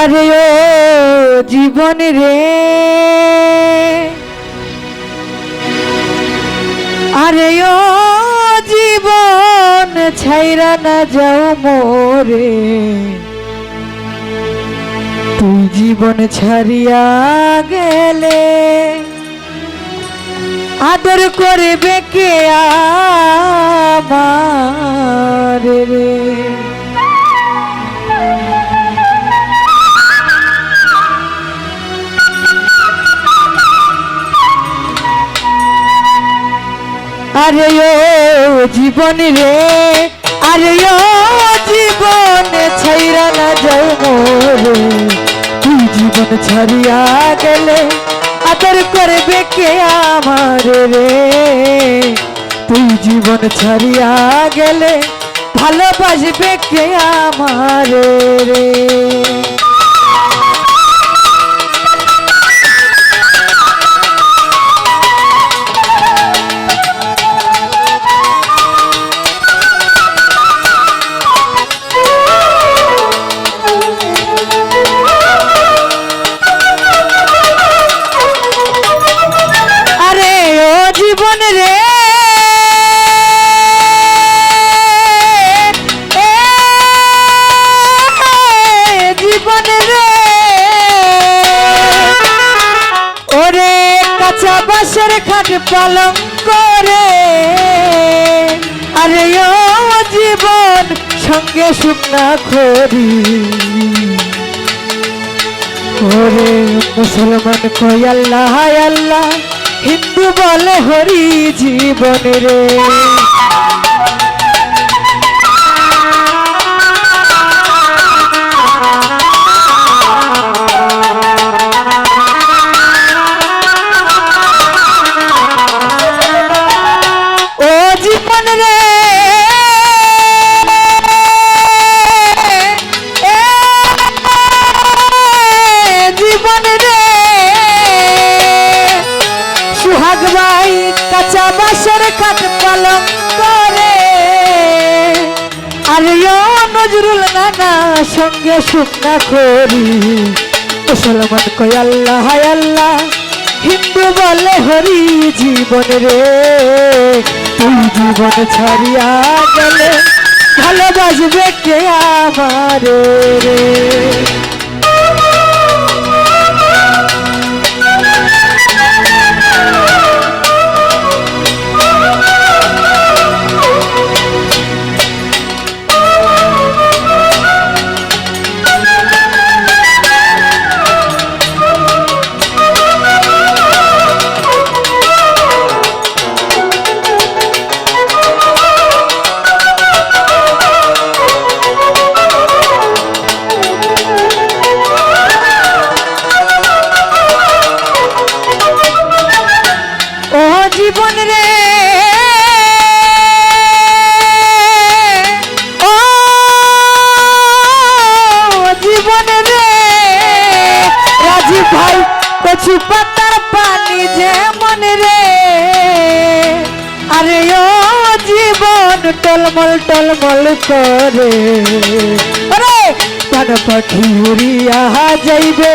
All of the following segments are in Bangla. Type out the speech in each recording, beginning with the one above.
আরে ও জীবন রে। আরে ও জীবন ছাইরা না যাও মোরে। তুই জীবন ছাড়িয়া গেলে আদর করবে কে আমার আরে ও জীবন রে, আরে ও জীবন ছাইরা না যাও মোরে। তুই জীবন ছাড়িয়া গেলে আদর করবে কে আমার রে? তুই জীবন ছাড়িয়া গেলে ভালোবাসবে কে আমার রে? বাসের খাট পালং করে। আরে ও জীবন সঙ্গে শুকনা করি ওরে মুসলমান কই আল্লাহ আল্লাহ, হিন্দু বলে হরি জীবন রে। খাট পালন করে। আর নজরুল নানা সঙ্গে শুকনা করি। মুসলমান কই আল্লাহ, হায় আল্লাহ, হিন্দু বলে হরি জীবন রে। তুই জীবন ছাড়িয়া গেলে ভালোবাসবে কে আমার রে? পাতার পানি যেমন রে। আরে ও জীবন টলমল টলমল করে। আরে পান পাখি উড়িয়া যাইবে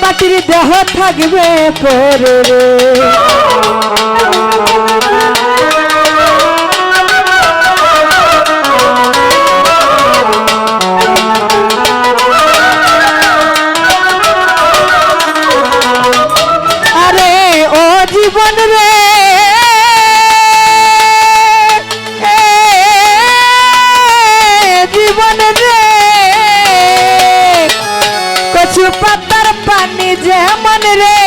পাটির দেহ থাকবে পরে রে। জীবন রে। কচু পাতার পানি যেমন রে।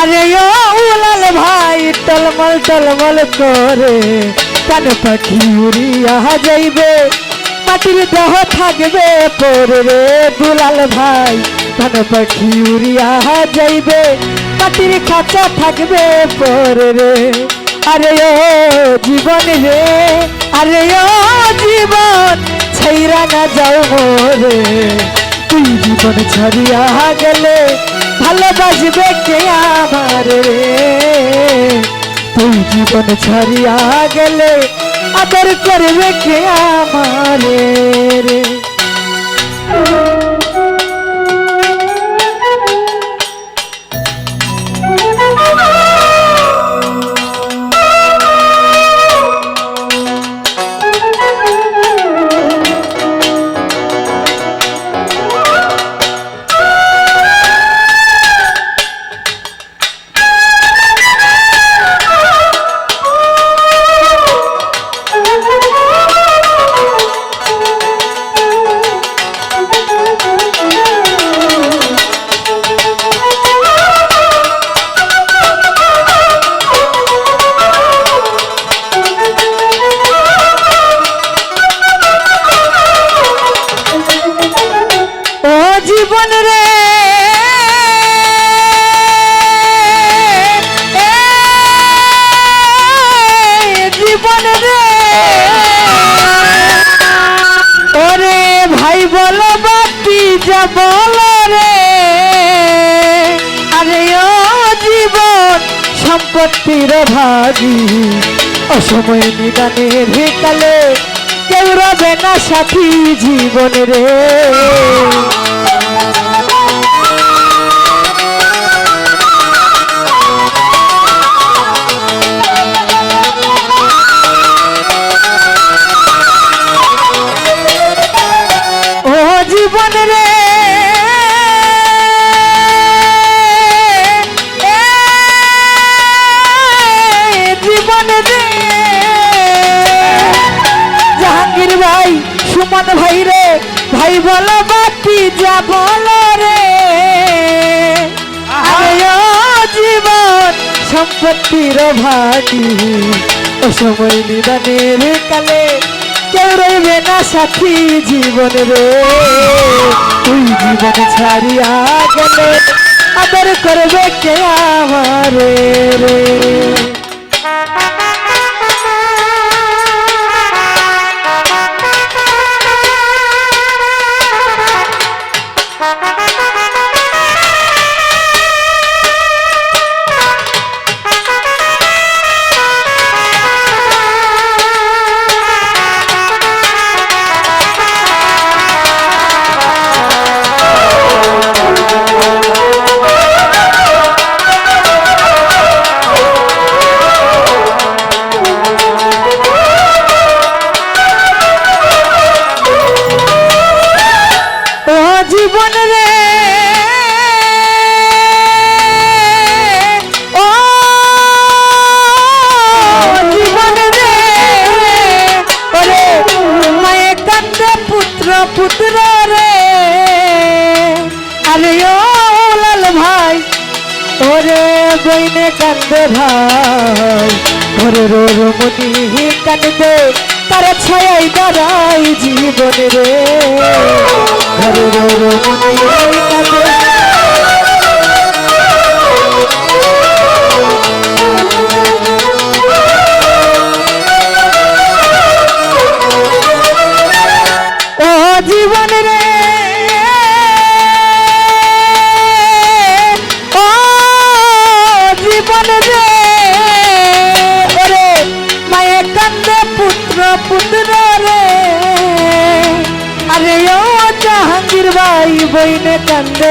আরে ও উলাল ভাই, টলমল টলমল করে কান পাখি উড়িয়া যাইবে। মাটির দেহ থাকবে পরে রে দুলাল ভাই কান পাখি উড়িয়া যাইবে। মাটির খাঁচা থাকবে পরে রে। আরে ও জীবন রে। আরে ও জীবন, ছাইরা না যাও মোরে। তুই জীবন ছাড়িয়া গেলে ভালোবাসবে কে আমারে? তুই জীবন ছাড়িয়া গেলে আদর করবে কে আমারে? জীবন রে। জীবন রে। ওরে ভাই বলো বাকি যা বলো রে। আরে ও জীবন, সম্পত্তির ভাগি অসময় নিদানের কালে কেউ রবে না সাথী জীবন রে। জীবন রে। জীবন রে। জাহাঙ্গীর ভাই সুমন ভাই রে ভাই বলো বাকি যা বলো রে। জীবন সম্পত্তির ভাগি ও সময় নিদানের কালে কেউ রইবে না সাথী জীবন রে। তুই জীবন ছাড়িয়া গেলে আদর করবে কে আমারে রে? ওরে বইনে কান্দে ভাই ওরে রো রো মনি কান্দে, তার ছায়াই দাঁড়াই জীবন রে। ওরে রো রো মনি কান্দে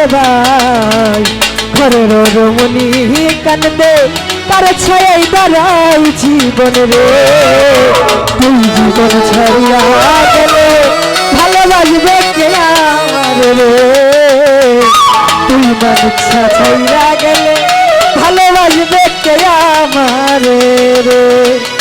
ভাই ঘরের রমণী কান্দে, তার ছায়াই দাঁড়াই জীবন রে। তুই জীবন ছাড়িয়া গেলে ভালোবাসবে কে আমার রে? তুই মানুষ ছাড়িয়া গেলে ভালোবাসবে কে আমার রে?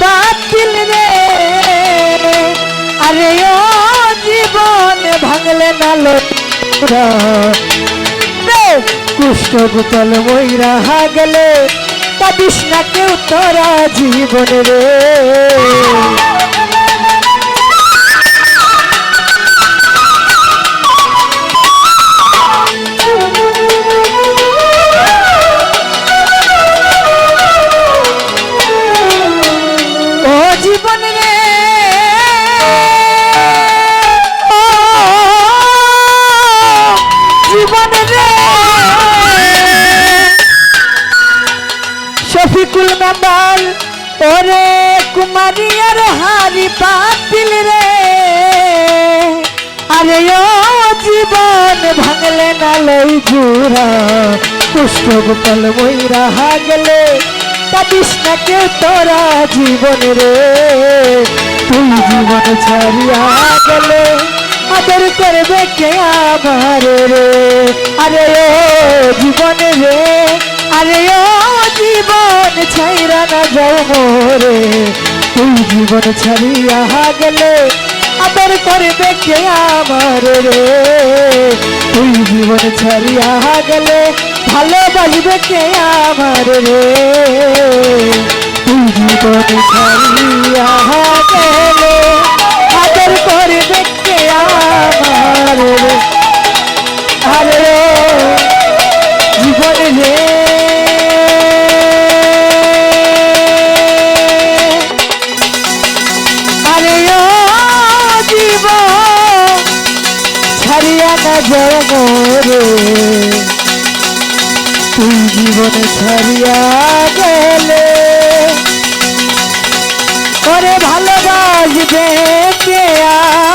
বাতিল রে। আরে ও জীবন ভাঙলে না লোরা রে। কুষ্ঠ গোপাল ময়রা গেলে পাবিস না কেউ তোরা জীবন রে। ওরে কুমারী আর হারি পাতিল রে। আরে ও জীবন ভাঙলে না লই জুরা পুষ্ট গোপাল ময়রা গেলে কাটিস না কেউ তোরা জীবন রে। তুই জীবন ছাড়িয়া গেলে আদর করবে কে আমার রে। আরে ও জীবন রে, আরে ও জীবন ছাইরা না যাও মোরে তুই জীবন ছাড়িয়া গেলে আদর করে দেখে আমার রে। তুই জীবন ছাড়িয়া গেলে ভালোবাসবে কে আমার রে। তুই জীবন ছাড়িয়া গেলে জীবন ছাড়িয়া গেলে। করে ভালোবাসবে কে আমার